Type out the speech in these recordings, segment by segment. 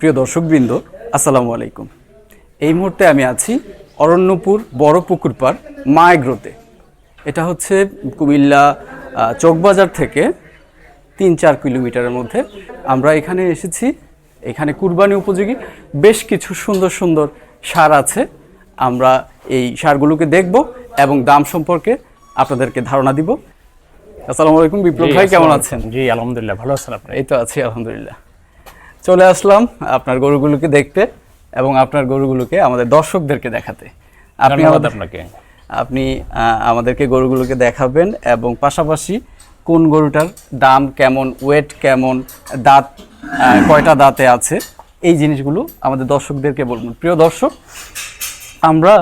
প্রিয় দর্শকবৃন্দ আসসালামু আলাইকুম। এই মুহূর্তে আমি আছি অরণ্যপুর বড় পুকুর পাড় মা এগ্রোতে এটা হচ্ছে কুমিল্লা চকবাজার থেকে তিন চার কিলোমিটারের মধ্যে। আমরা এখানে এসেছি এখানে কুরবানি উপযোগী। বেশ কিছু সুন্দর সুন্দর সার আছে। আমরা এই সারগুলোকে দেখব এবং দাম সম্পর্কে আপনাদেরকে ধারণা দিব। আসসালামু আলাইকুম বিপ্লব ভাই কেমন আছেন? জি আলহামদুলিল্লাহ ভালো আছেন আপনি? এই তো আছি আলহামদুলিল্লাহ। চলে আসলাম আপনার গরুগুলোকে দেখতে এবং আপনার গরুগুলোকে আমাদের দর্শকদেরকে দেখাতে। আপনি আপনাকে। আপনি আমাদেরকে গরুগুলোকে দেখাবেন এবং পাশাপাশি কোন গরুটার দাম কেমন ওয়েট কেমন দাঁত কয়টা দাঁতে আছে এই জিনিসগুলো আমাদের দর্শকদেরকে বলবেন প্রিয় দর্শক আমরা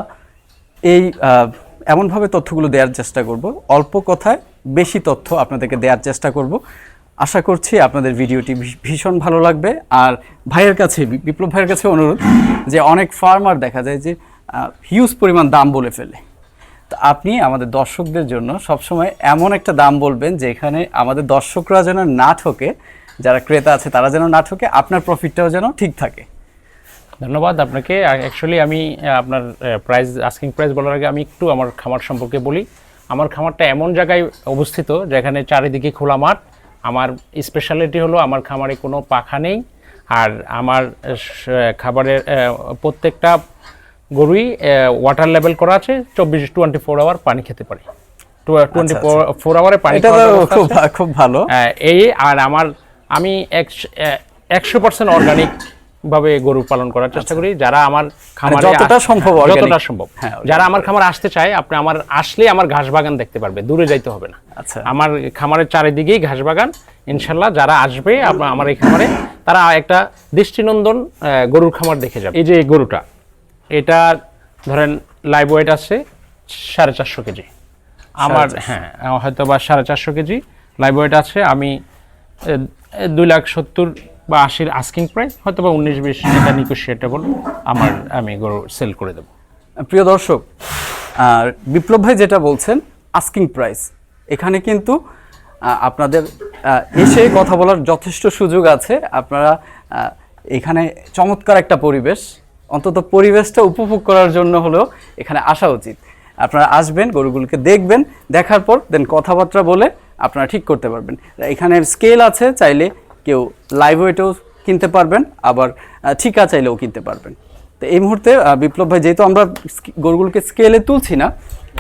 এই এমনভাবে তথ্যগুলো দেওয়ার চেষ্টা করব। অল্প কথায় বেশি তথ্য আপনাদেরকে দেওয়ার চেষ্টা করব। আশা করছি আপনাদের ভিডিওটি ভীষণ ভালো লাগবে। আর ভাইয়ের কাছে বিপ্লব ভাইয়ের কাছে অনুরোধ যে অনেক ফার্মার দেখা যায় যে হিউজ পরিমাণ দাম বলে ফেলে। তো আপনি আমাদের দর্শকদের জন্য সবসময় এমন একটা দাম বলবেন যেখানে আমাদের দর্শকরা যেন না ঠকে, যারা ক্রেতা আছে তারা যেন না ঠকে, আপনার প্রফিটটাও যেন ঠিক থাকে। ধন্যবাদ আপনাকে। অ্যাকচুয়ালি আমি আপনার প্রাইস আস্কিং প্রাইস বলার আগে আমি একটু আমার খামার সম্পর্কে বলি। আমার খামারটা এমন জায়গায় অবস্থিত যেখানে চারিদিকে খোলা মাঠ আমার স্পেশালিটি হলো আমার খামারে কোনো পাখা নেই। আর আমার খাবারের প্রত্যেকটা গরুই ওয়াটার লেভেল করা আছে চব্বিশ টোয়েন্টি ফোর আওয়ার পানি খেতে পারি। টোয়েন্টি ফোর আওয়ারে পানি খুব ভালো। আহ, এই আর আমার আমি একশো পার্সেন্ট অর্গানিক ভাবে গরু পালন করার চেষ্টা করি। যারা আমার খামারে মানে যতটা সম্ভব যতটা সম্ভব। হ্যাঁ, যারা আমার খামার আসতে চায় আপনি আমার আসলে আমার ঘাস বাগান দেখতে পারবে দূরে যাইতে হবে না। আচ্ছা। আমার খামারের চারিদিকেই ঘাস বাগান ইনশাল্লাহ যারা আসবে আপনার আমার এই খামারে তারা একটা দৃষ্টিনন্দন গরুর খামার দেখে যাবে। এই যে গরুটা এটা ধরেন লাইভ ওয়েট আছে সাড়ে চারশো কেজি। আমার হ্যাঁ হয়তো বা সাড়ে চারশো কেজি লাইভ ওয়েট আছে। আমি দুই লাখ সত্তর বা আশির আস্কিং প্রাইস হয়তো বা উনিশ বিশ এটা নিকোশিয়েটেবল আমার আমি গরু সেল করে দেবো। প্রিয় দর্শক, আর বিপ্লব ভাই যেটা বলছেন আস্কিং প্রাইস এখানে কিন্তু আপনাদের এসে কথা বলার যথেষ্ট সুযোগ আছে। আপনারা এখানে চমৎকার একটা পরিবেশ, অন্তত পরিবেশটা উপভোগ করার জন্য হলেও এখানে আসা উচিত। আপনারা আসবেন, গরুগুলোকে দেখবেন, দেখার পর দেন কথাবার্তা বলে আপনারা ঠিক করতে পারবেন। এখানে স্কেল আছে, চাইলে কেউ লাইভ ওয়েটেও কিনতে পারবেন আবার ঠিকা চাইলেও কিনতে পারবেন। তো এই মুহূর্তে বিপ্লব ভাই যেহেতু আমরা গরুগুলোকে স্কেলে তুলছি না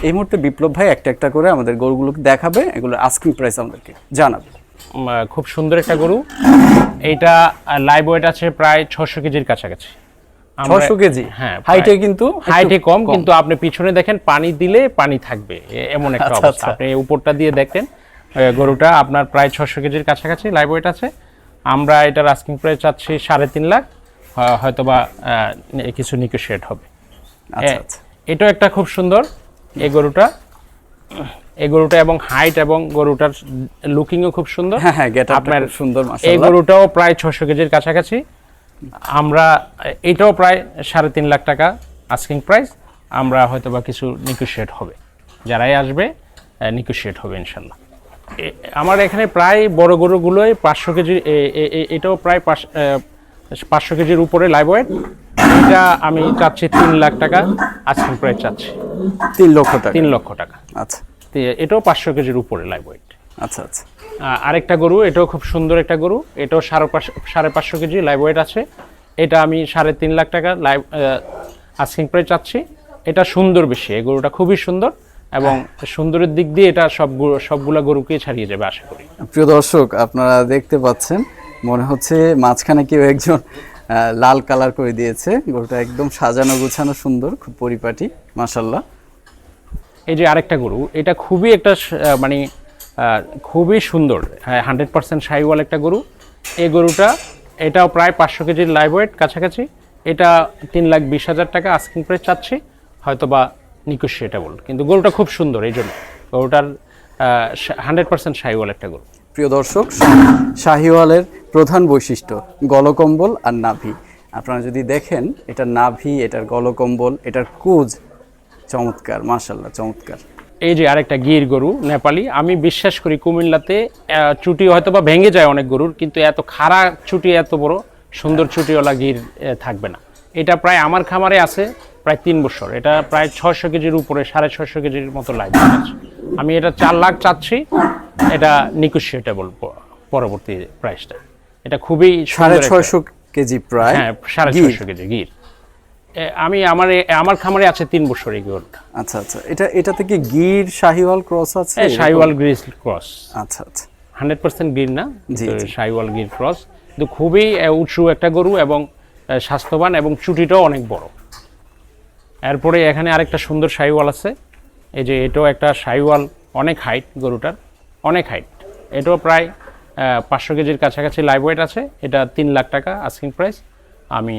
এই মুহূর্তে বিপ্লব ভাই একটা একটা করে আমাদের গরুগুলোকে দেখাবে এগুলো আস্কিং প্রাইস আমাদেরকে জানাবে। খুব সুন্দর একটা গরু। এইটা লাইভ ওয়েট আছে প্রায় ছশো কেজির কাছাকাছি। ছশো কেজি? হ্যাঁ হাইটে কিন্তু হাইটে কম কিন্তু আপনি পিছনে দেখেন পানি দিলে পানি থাকবে। এমন একটা আচ্ছা, অবস্থা। আচ্ছা। আপনি উপরটা দিয়ে দেখেন গরুটা আপনার প্রায় ছশো কেজির কাছাকাছি লাইভ ওয়েট আছে। আমরা এটার আস্কিং প্রাইস চাচ্ছি সাড়ে তিন লাখ হ- হয়তো বা কিছু নিকোশিয়েট হবে। আচ্ছা আচ্ছা। এটাও একটা খুব সুন্দর এই গরুটা। এই গরুটা এবং হাইট এবং গরুটার লুকিংও খুব সুন্দর। হ্যাঁ হ্যাঁ আপনার সুন্দর এই গরুটাও প্রায় ছশো কেজির কাছাকাছি। আমরা এটাও প্রায় সাড়ে তিন লাখ টাকা আস্কিং প্রাইস আমরা হয়তো বা কিছু নিকোশিয়েট হবে। যারাই আসবে নিকোশিয়েট হবে ইনশাল্লাহ আমার এখানে প্রায় বড় গরুগুলোই পাঁচশো কেজি এটাও প্রায় পাঁচ- পাঁচশো কেজির উপরে লাইভ ওয়েট এটা আমি চাচ্ছি তিন লাখ টাকা আস্কিং প্রায় চাচ্ছি। তিন লক্ষ টাকা। তিন লক্ষ টাকা। আচ্ছা। এটাও পাঁচশো কেজির উপরে লাইভ ওয়েট আচ্ছা আচ্ছা। আরেকটা গরু এটাও খুব সুন্দর একটা গরু এটাও সাড়ে পাঁচশো সাড়ে পাঁচশো কেজি লাইভ ওয়েট আছে। এটা আমি সাড়ে তিন লাখ টাকা লাইভ আস্কিং প্রাইস চাচ্ছি। এটা সুন্দর বেশি এই গরুটা খুবই সুন্দর। এবং সুন্দরের দিক দিয়ে এটা সব সবগুলা গরুকেই ছাড়িয়ে যাবে আশা করি। প্রিয় দর্শক আপনারা দেখতে পাচ্ছেন মনে হচ্ছে মাঝখানে কেউ একজন লাল কালার করে দিয়েছে। গরুটা একদম সাজানো গুছানো সুন্দর খুব পরিপাটি মাশাল্লাহ এই যে আরেকটা গরু এটা খুবই একটা মানে খুবই সুন্দর হ্যাঁ হান্ড্রেড পার্সেন্ট সাইওয়াল একটা গরু। এই গরুটা এটাও প্রায় পাঁচশো কেজির লাইভ ওয়েট কাছাকাছি। এটা তিন লাখ বিশ হাজার টাকা আস্কিং প্রাইস চাচ্ছি। হয়তো বা নিকোশিয়েটেবল কিন্তু গরুটা খুব সুন্দর এই জন্য। গরুটার হান্ড্রেড পার্সেন্ট শাহিওয়াল একটা গরু প্রিয় দর্শক শাহিওয়ালের প্রধান বৈশিষ্ট্য গলকম্বল আর নাভি। আপনারা যদি দেখেন এটা নাভি এটার গলকম্বল এটার কুজ চমৎকার মাশাল্লাহ চমৎকার। এই যে আরেকটা গির গরু নেপালি আমি বিশ্বাস করি কুমিল্লাতে চুটি হয়তো বা ভেঙে যায় অনেক গরুর কিন্তু এত খাড়া চুটি এত বড় সুন্দর চুটিওয়ালা গির থাকবে না। এটা প্রায় আমার খামারে আছে প্রায় তিন বছর। এটা প্রায় ছয়শো কেজির উপরে সাড়ে ছয়শো কেজির মতো আছে। আমি এটা চার লাখ চাচ্ছি এটা নিকুশিয়েটেবল পরবর্তী প্রাইসটা এটা খুবই সাড়ে ছয়শো কেজি প্রায় হ্যাঁ সাড়ে। ছয়শো কেজি গির। আমি আমার আমার খামারে আছে তিন বছর এই গরুটা আচ্ছা আচ্ছা। এটা এটা থেকে গির শাহিওয়াল ক্রস আছে? সাইওয়াল গ্রিস ক্রস আচ্ছা আচ্ছা। হান্ড্রেড পার্সেন্ট গির না জি। গির ক্রস কিন্তু খুবই উঁচু একটা গরু এবং স্বাস্থ্যবান এবং চুটিটাও অনেক বড়। এরপরে এখানে আরেকটা সুন্দর সাইওয়াল আছে। এই যে এটাও একটা সাইওয়াল, অনেক হাইট গরুটার, অনেক হাইট এটাও প্রায় পাঁচশো কেজির কাছাকাছি লাইভ ওয়েট আছে। এটা তিন লাখ টাকা আস্কিং প্রাইস আমি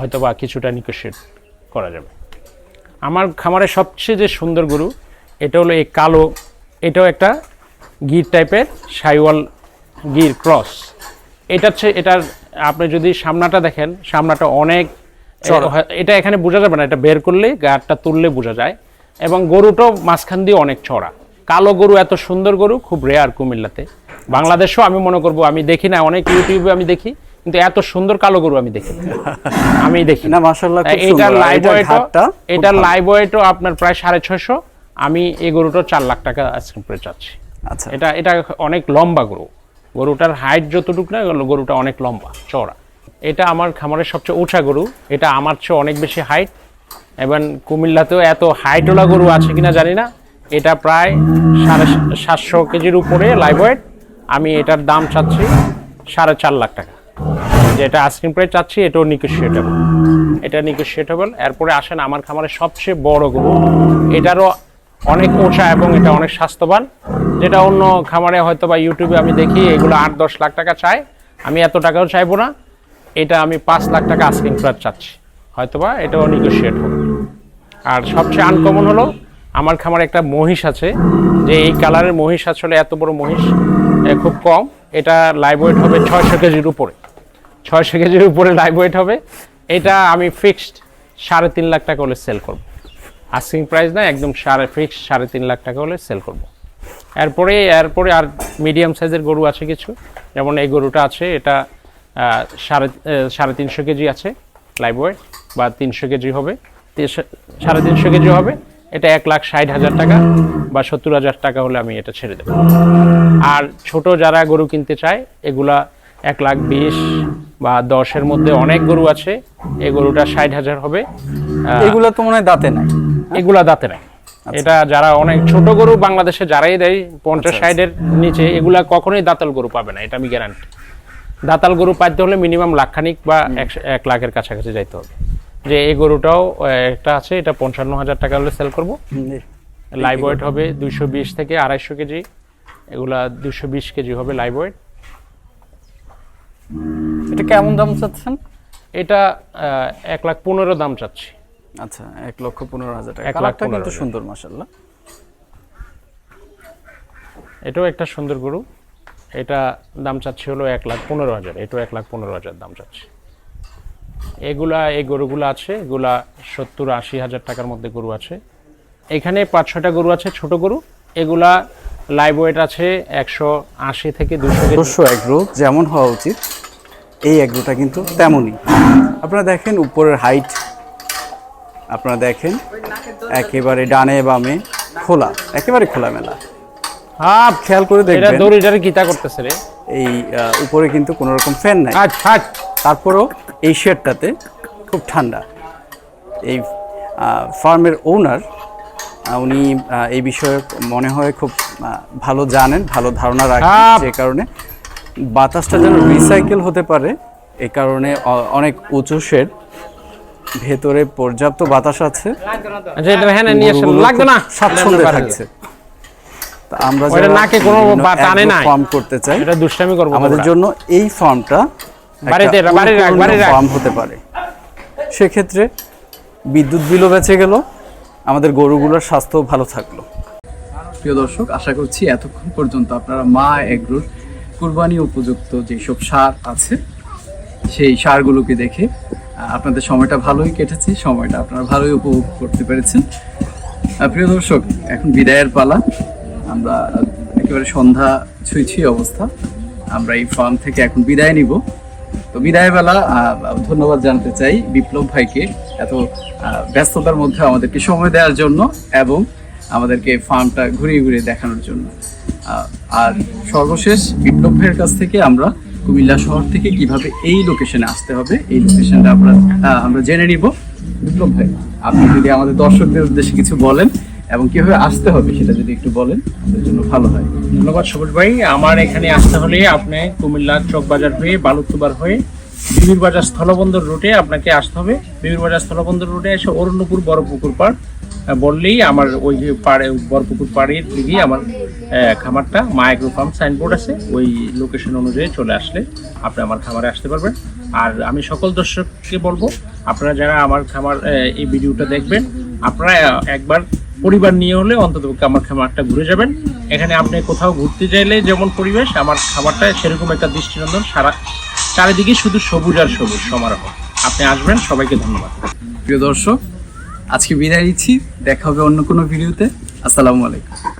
হয়তো বা কিছুটা নিকোশিয়েট করা যাবে। আমার খামারে সবচেয়ে যে সুন্দর গরু, এটা হলো এই কালো, এটাও একটা গির টাইপের সাইওয়াল গির ক্রস এটা হচ্ছে এটার আপনি যদি সামনাটা দেখেন সামনাটা অনেক এটা এখানে বোঝা যাবে না এটা বের করলে গাড়টা তুললে বোঝা যায়। এবং গরুটাও মাঝখান দিয়ে অনেক চড়া। কালো গরু এত সুন্দর গরু খুব রেয়ার কুমিল্লাতে। বাংলাদেশেও আমি মনে করব আমি দেখি না অনেক ইউটিউবে আমি দেখি কিন্তু এত সুন্দর কালো গরু আমি দেখি আমি দেখি না। মাশাল্লাহ এটা লাইভ এটার ওয়েটও এটা লাইভ ওয়েটও আপনার প্রায় সাড়ে ছয়শো। আমি এই গরুটা চার লাখ টাকা করে চাচ্ছি আচ্ছা। এটা এটা অনেক লম্বা গরু। গরুটার হাইট যতটুকু না গরুটা অনেক লম্বা, চওড়া। এটা আমার খামারের সবচেয়ে উঁচা গরু। এটা আমার চেয়ে অনেক বেশি হাইট এবং কুমিল্লাতেও এত হাইটওয়ালা গরু আছে কিনা জানি না। এটা প্রায় সাড়ে সাতশো কেজির উপরে লাইভ আমি এটার দাম চাচ্ছি সাড়ে চার লাখ টাকা। যেটা আইসক্রিম প্রাইস চাচ্ছি, এটাও নিকোশিয়েটেবল এটা নিকোশিয়েটেবল এরপরে আসেন আমার খামারের সবচেয়ে বড় গরু। এটারও অনেক উঁচা এবং এটা অনেক স্বাস্থ্যবান। যেটা অন্য খামারে হয়তো বা ইউটিউবে আমি দেখি, এগুলো আট দশ লাখ টাকা চাই আমি এত টাকাও চাইব না। এটা আমি পাঁচ লাখ টাকা আস্কিং প্রাইস চাচ্ছি। হয়তোবা এটাও নিগোশিয়েট হবে। আর সবচেয়ে আনকমন হলো, আমার খামারে একটা মহিষ আছে, যে এই কালারের মহিষ আসলে এত বড় মহিষ খুব কম। এটা লাইভ ওয়েট হবে ছয়শো কেজির উপরে। ছয়শো কেজির উপরে লাইভ ওয়েট হবে। এটা আমি ফিক্সড সাড়ে তিন লাখ টাকা হলে সেল করব। আস্কিং প্রাইস না, একদম সাড়ে ফিক্সড সাড়ে তিন লাখ টাকা হলে সেল করব। এরপরে এরপরে আর মিডিয়াম সাইজের গরু আছে কিছু, যেমন এই গরুটা আছে, এটা সাড়ে সাড়ে তিনশো কেজি আছে লাইভ বা তিনশো কেজি হবে সাড়ে তিনশো কেজি হবে, এটা এক লাখ ষাট হাজার টাকা, বা সত্তর হাজার টাকা হলে আমি এটা ছেড়ে দেবো। আর ছোট যারা গরু কিনতে চায়, এগুলা এক লাখ বিশ বা দশের মধ্যে অনেক গরু আছে। এই গরুটা ষাট হাজার হবে। এগুলো তো মনে হয় দাঁতে নাই। এগুলা দাঁতে নাই। এটা যারা অনেক ছোট গরু বাংলাদেশে যারাই দেয় পঞ্চাশ ষাটের নিচে এগুলা কখনোই দাঁতাল গরু পাবে না এটা আমি গ্যারান্টি দাঁতাল গরু পাইতে হলে মিনিমাম লাখখানিক বা এক লাখের কাছাকাছি যাইতে হবে। যে এই গরুটাও একটা আছে এটা পঞ্চান্ন হাজার টাকা হলে সেল করব। লাইভ ওয়েট হবে দুইশো বিশ থেকে আড়াইশো কেজি। এগুলা দুশো বিশ কেজি হবে লাইভ ওয়েট এটা কেমন দাম চাচ্ছেন? এটা এক লাখ পনেরো দাম চাচ্ছি। আচ্ছা এক লক্ষ পনেরো হাজার টাকা। এক লাখ কালারটা পনেরো কিন্তু সুন্দর মাসাল্লাহ এটাও একটা সুন্দর গরু। এটা দাম চাচ্ছি হলো এক লাখ পনেরো হাজার। এটাও এক লাখ পনেরো হাজার দাম চাচ্ছি। এগুলা এই গরুগুলো আছে এগুলা সত্তর আশি হাজার টাকার মধ্যে গরু আছে। এখানে পাঁচ ছটা গরু আছে ছোট গরু। এগুলা লাইভ ওয়েট আছে একশো আশি থেকে দুশো দুশো অবশ্য এগ্রো যেমন হওয়া উচিত এই এগ্রোটা কিন্তু তেমনই। আপনারা দেখেন উপরের হাইট আপনারা দেখেন একেবারে ডানে বামে খোলা একেবারে খোলামেলা। হাফ খেয়াল করে এটা দেখবেন। দড়িটারে গীতা করতেছে রে। এই উপরে কিন্তু কোনো রকম ফ্যান নাই। হাট হাট তারপরেও এই শেডটাতে খুব ঠান্ডা। এই ফার্মের ওনার উনি এই বিষয়ে মনে হয় খুব ভালো জানেন ভালো ধারণা রাখেন যে কারণে। বাতাসটা যেন রিসাইকেল হতে পারে এই কারণে অনেক উঁচু শেড ভেতরে পর্যাপ্ত বাতাস আছে। আচ্ছা এটা হ্যাঁ স্বাচ্ছন্দ্যে থাকছে। আমরা নাকে কোনো টানে নাই। ফার্ম করতে চাই এটা দুষ্টামি করব আমাদের জন্য এই ফার্মটা বাড়িতে রাখ, রাখ। ফার্ম হতে পারে। সেক্ষেত্রে বিদ্যুৎ বিলও বেঁচে গেল। আমাদের গরুগুলোর স্বাস্থ্য ভালো থাকল। প্রিয় দর্শক, আশা করছি এতক্ষণ পর্যন্ত আপনারা মা এগ্রোর কুরবানি উপযুক্ত যেসব সার আছে, সেই সারগুলোকে দেখে আপনাদের সময়টা ভালোই কেটেছে, সময়টা আপনারা ভালোই উপভোগ করতে পেরেছেন। প্রিয় দর্শক, এখন বিদায়ের পালা। আমরা একেবারে সন্ধ্যা ছুঁই ছুঁই অবস্থা। আমরা এই ফার্ম থেকে এখন বিদায় নিব। তো বিদায় বেলা ধন্যবাদ জানাতে চাই বিপ্লব ভাইকে এত ব্যস্ততার মধ্যে আমাদেরকে সময় দেওয়ার জন্য এবং আমাদেরকে ফার্মটা ঘুরিয়ে ঘুরিয়ে দেখানোর জন্য। আর সর্বশেষ বিপ্লব ভাইয়ের কাছ থেকে আমরা কুমিল্লা শহর থেকে কীভাবে এই লোকেশনে আসতে হবে, এই লোকেশনটা আমরা আমরা জেনে নিব। বিপ্লব ভাই, আপনি যদি আমাদের দর্শকদের উদ্দেশ্যে কিছু বলেন এবং কীভাবে আসতে হবে সেটা যদি একটু বলেন, আমাদের জন্য ভালো হয়। ধন্যবাদ সবুজ ভাই। আমার এখানে আসতে হলে আপনি কুমিল্লার চকবাজার হয়ে বালুকতুবার হয়ে বিবির বাজার স্থলবন্দর রুটে আপনাকে আসতে হবে। বিবির বাজার স্থলবন্দর রুটে এসে অরণ্যপুর বড় পুকুর পাড় বললেই আমার ওই যে পাড়ে, বরপুকুর পাড়ের দিকেই আমার খামারটা মাইক্রো ফার্ম সাইনবোর্ড আছে। ওই লোকেশন অনুযায়ী চলে আসলে আপনি আমার খামারে আসতে পারবেন। আর আমি সকল দর্শককে বলব, আপনারা যারা আমার খামার এই ভিডিওটা দেখবেন, আপনারা একবার পরিবার নিয়ে হলে অন্তত আমার খামারটা ঘুরে যাবেন। এখানে আপনি কোথাও ঘুরতে চাইলে যেমন পরিবেশ, আমার খামারটা সেরকম একটা দৃষ্টিনন্দন, সারা চারিদিকে শুধু সবুজ আর সবুজ সমারোহ। আপনি আসবেন, সবাইকে ধন্যবাদ। প্রিয় দর্শক আজকে বিদায় নিচ্ছি দেখা হবে অন্য কোনো ভিডিওতে। আসসালামু আলাইকুম।